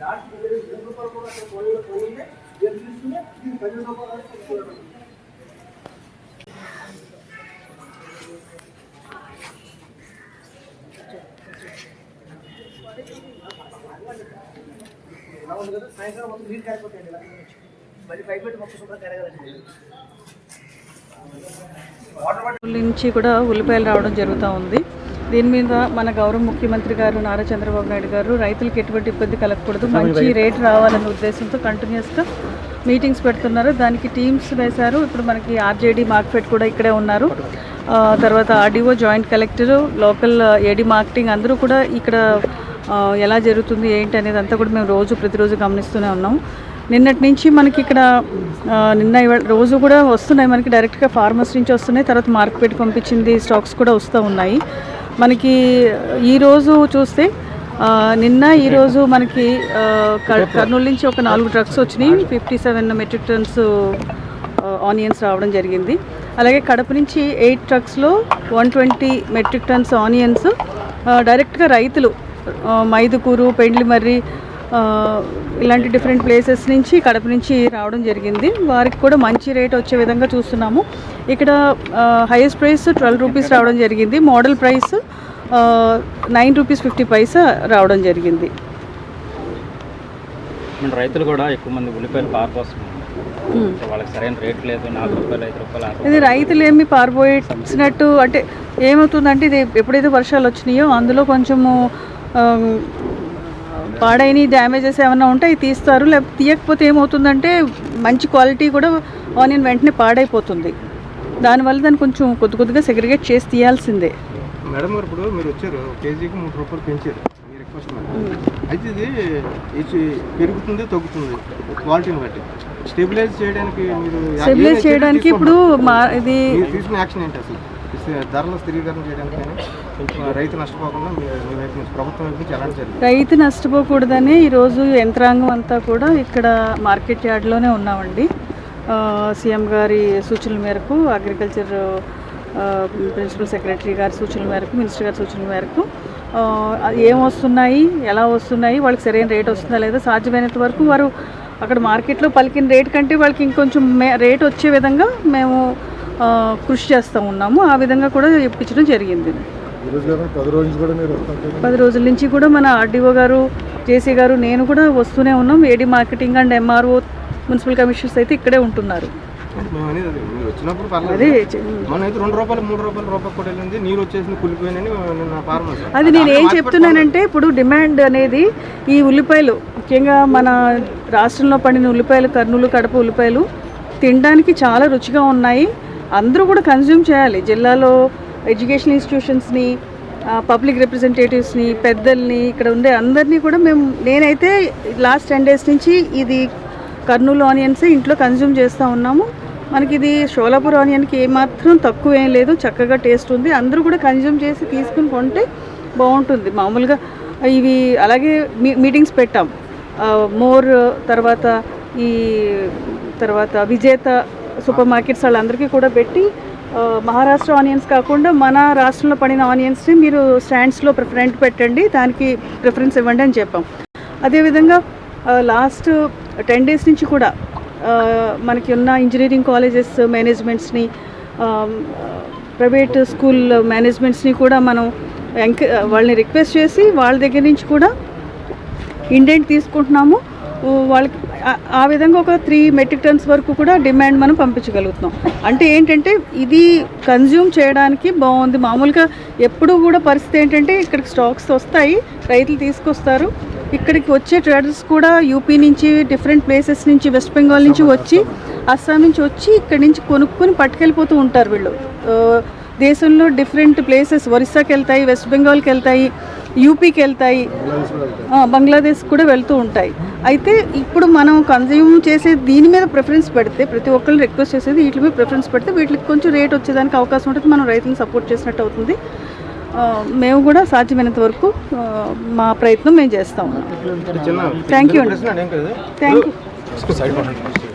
Last పది రూపాయలు కూడా పోయి పోయింది తీసుకుని పది రూపాయలు మొత్తం నీరు కారిపోతాయండి ఇలా మళ్ళీ శుభ్రం నుంచి కూడా ఉల్లిపాయలు రావడం జరుగుతూ ఉంది. దీని మీద మన గౌరవ ముఖ్యమంత్రి గారు నారా చంద్రబాబు నాయుడు గారు రైతులకు ఎటువంటి ఇబ్బంది కలగకూడదు. మంచి రేట్ రావాలనే ఉద్దేశంతో కంటిన్యూస్గా మీటింగ్స్ పెడుతున్నారు. దానికి టీమ్స్ వేశారు. ఇప్పుడు మనకి ఆర్జేడీ మార్కెట్ కూడా ఇక్కడే ఉన్నారు. తర్వాత RDO joint collector local AD marketing అందరూ కూడా ఇక్కడ ఎలా జరుగుతుంది ఏంటి అనేది అంతా కూడా మేము రోజు ప్రతిరోజు గమనిస్తూనే ఉన్నాం. నిన్నటి నుంచి మనకి ఇక్కడ నిన్న రోజు కూడా వస్తున్నాయి మనకి డైరెక్ట్గా ఫార్మర్స్ నుంచి వస్తున్నాయి తర్వాత మార్కెట్ పంపించింది స్టాక్స్ కూడా వస్తూ ఉన్నాయి. మనకి ఈరోజు చూస్తే నిన్న ఈరోజు మనకి కర్- కర్నూలు నుంచి ఒక నాలుగు ట్రక్స్ వచ్చినాయి. Fifty seven metric tons onions రావడం జరిగింది. అలాగే కడప నుంచి eight ట్రక్స్లో one twenty metric tons onions డైరెక్ట్గా రైతులు మైదుకూరు పెండ్లిమర్రి ఇలాంటి డిఫరెంట్ ప్లేసెస్ నుంచి కడప నుంచి రావడం జరిగింది. వారికి కూడా మంచి రేట్ వచ్చే విధంగా చూస్తున్నాము. ఇక్కడ హైయెస్ట్ ప్రైస్ ట్వెల్వ్ రూపీస్ రావడం జరిగింది. Model price nine rupees fifty paisa రావడం జరిగింది. మన రైతులు కూడా ఎక్కువ మంది ఉల్లిపాయలు పారిపోస్తున్నారు. వాళ్ళకి సరైన రేట్ లేదు. నాలుగు రూపాయలు ఐదు రూపాయలు ఆరు ఇది రైతులు ఏమి పారిపోయినట్టు అంటే ఏమవుతుందంటే ఇది ఎప్పుడైతే వర్షాలు వచ్చినాయో అందులో కొంచెము పాడైన డ్యామేజెస్ ఏమైనా ఉంటే అవి తీస్తారు. లేకపోతే తీయకపోతే ఏమవుతుందంటే మంచి క్వాలిటీ కూడా ఆనియన్ వెంటనే పాడైపోతుంది. దానివల్ల దాన్ని కొంచెం కొద్ది కొద్దిగా సెగ్రిగేట్ చేసి తీయాల్సిందే. మేడం గారు ఇప్పుడు మీరు వచ్చారు కేజీకి మూడు రూపాయలు పెంచారు. మీ రిక్వెస్ట్ అయితే ఇది ఇది పెరుగుతుంది తగ్గుతుంది క్వాలిటీని బట్టి. స్టెబిలైజ్ చేయడానికి మీరు స్టెబిలైజ్ చేయడానికి ఇప్పుడు? మా ఇది తీసుకున్న యాక్షన్ ఏంటి అసలు? ధరల స్థిరీకరణ చేయడానికి రైతు నష్టపోకుండా ప్రభుత్వం రైతు నష్టపోకూడదని ఈరోజు యంత్రాంగం అంతా కూడా ఇక్కడ మార్కెట్ యార్డ్లోనే ఉన్నామండి. సీఎం గారి సూచనల మేరకు అగ్రికల్చర్ ప్రిన్సిపల్ సెక్రటరీ గారి సూచనల మేరకు మినిస్టర్ గారి సూచనల మేరకు ఏం వస్తున్నాయి ఎలా వస్తున్నాయి వాళ్ళకి సరైన రేట్ వస్తుందా లేదా సాధ్యమైనంత వరకు వారు అక్కడ మార్కెట్లో పలికిన రేట్ కంటే వాళ్ళకి ఇంకొంచెం మే రేట్ వచ్చే విధంగా మేము కృషి చేస్తూ ఉన్నాము. ఆ విధంగా కూడా ఇప్పించడం జరిగింది. పది రోజుల నుంచి కూడా మన ఆర్డీఓ గారు జేసీ గారు నేను కూడా వస్తూనే ఉన్నాం. AD marketing and MRO municipal commissioners అయితే ఇక్కడే ఉంటున్నారు. అది నేను ఏం చెప్తున్నానంటే ఇప్పుడు డిమాండ్ అనేది ఈ ఉల్లిపాయలు ముఖ్యంగా మన రాష్ట్రంలో పండిన ఉల్లిపాయలు కర్నూలు కడప ఉల్లిపాయలు తినడానికి చాలా రుచిగా ఉన్నాయి. అందరూ కూడా కన్జ్యూమ్ చేయాలి. జిల్లాలో ఎడ్యుకేషన్ ఇన్స్టిట్యూషన్స్ని పబ్లిక్ రిప్రజెంటేటివ్స్ని పెద్దల్ని ఇక్కడ ఉండే అందరినీ కూడా మేము నేనైతే లాస్ట్ టెన్ డేస్ నుంచి ఇది కర్నూలు ఆనియన్స్ ఇంట్లో కన్జ్యూమ్ చేస్తూ ఉన్నాము. మనకి ఇది షోలాపూర్ ఆనియన్కి ఏమాత్రం తక్కువ ఏం లేదు చక్కగా టేస్ట్ ఉంది. అందరూ కూడా కన్జ్యూమ్ చేసి తీసుకుని కొంటే బాగుంటుంది. మామూలుగా ఇవి అలాగే మీ మీటింగ్స్ పెట్టాం. మోర్ తర్వాత ఈ తర్వాత విజేత సూపర్ మార్కెట్స్ వాళ్ళందరికీ కూడా పెట్టి మహారాష్ట్ర ఆనియన్స్ కాకుండా మన రాష్ట్రంలో పడిన ఆనియన్స్ని మీరు స్టాండ్స్లో ప్రిఫరెంట్ పెట్టండి దానికి ప్రిఫరెన్స్ ఇవ్వండి అని చెప్పాం. అదేవిధంగా లాస్ట్ టెన్ డేస్ నుంచి కూడా మనకి ఉన్న ఇంజనీరింగ్ కాలేజెస్ మేనేజ్మెంట్స్ని ప్రైవేట్ స్కూల్ మేనేజ్మెంట్స్ని కూడా మనం ఎంక వాళ్ళని రిక్వెస్ట్ చేసి వాళ్ళ దగ్గర నుంచి కూడా ఇండెంట్ తీసుకుంటున్నాము. వాళ్ళకి ఆ- విధంగా ఒక త్రీ మెట్రిక్ టన్స్ వరకు కూడా డిమాండ్ మనం పంపించగలుగుతున్నాం. అంటే ఏంటంటే ఇది కన్జ్యూమ్ చేయడానికి బాగుంది. మామూలుగా ఎప్పుడు కూడా పరిస్థితి ఏంటంటే ఇక్కడికి స్టాక్స్ వస్తాయి రైతులు తీసుకొస్తారు. ఇక్కడికి వచ్చే ట్రేడర్స్ కూడా యూపీ నుంచి డిఫరెంట్ ప్లేసెస్ నుంచి వెస్ట్ బెంగాల్ నుంచి వచ్చి అస్సాం నుంచి వచ్చి ఇక్కడి నుంచి కొనుక్కొని పట్టుకెళ్ళిపోతూ ఉంటారు వీళ్ళు. దేశంలో డిఫరెంట్ ప్లేసెస్ ఒరిస్సాకి వెళ్తాయి వెస్ట్ బెంగాల్కి వెళ్తాయి. యూపీకి వెళ్తాయి. బంగ్లాదేశ్ కూడా వెళ్తూ ఉంటాయి. అయితే ఇప్పుడు మనం కన్జ్యూమ్ చేసే దీని మీద ప్రిఫరెన్స్ పెడితే ప్రతి ఒక్కరు రిక్వెస్ట్ చేసేది వీటి మీద ప్రిఫరెన్స్ పెడితే వీటికి కొంచెం రేట్ వచ్చేదానికి అవకాశం ఉంటుంది. మనం రైతులను సపోర్ట్ చేసినట్టు అవుతుంది. మేము కూడా సాధ్యమైనంత వరకు మా ప్రయత్నం మేము చేస్తాం Thank you అండి. Thank you